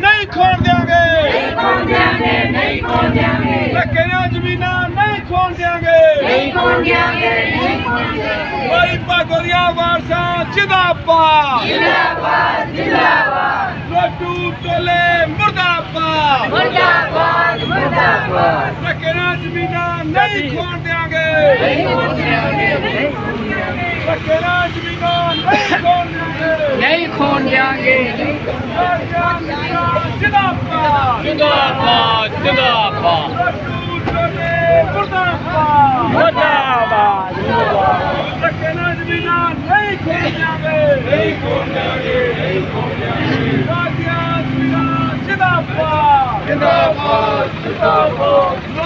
नहीं खोल देंगे नहीं जमीना नहीं खोल देंगे नहीं खोल जिंदाबाद जिंदाबाद। बोले मुर्दाबाद मुर्दाबाद मुर्दाबाद टकरा जमीना नहीं छोड़ देंगे टकरा जमीना नहीं छोड़ देंगे नहीं खोल देंगे जिंदाबाद जिंदाबाद जिंदाबाद मुर्दाबाद मुर्दाबाद टकरा जमीना नहीं खोल देंगे नहीं खोल देंगे जिंदाबाद जिंदाबाद।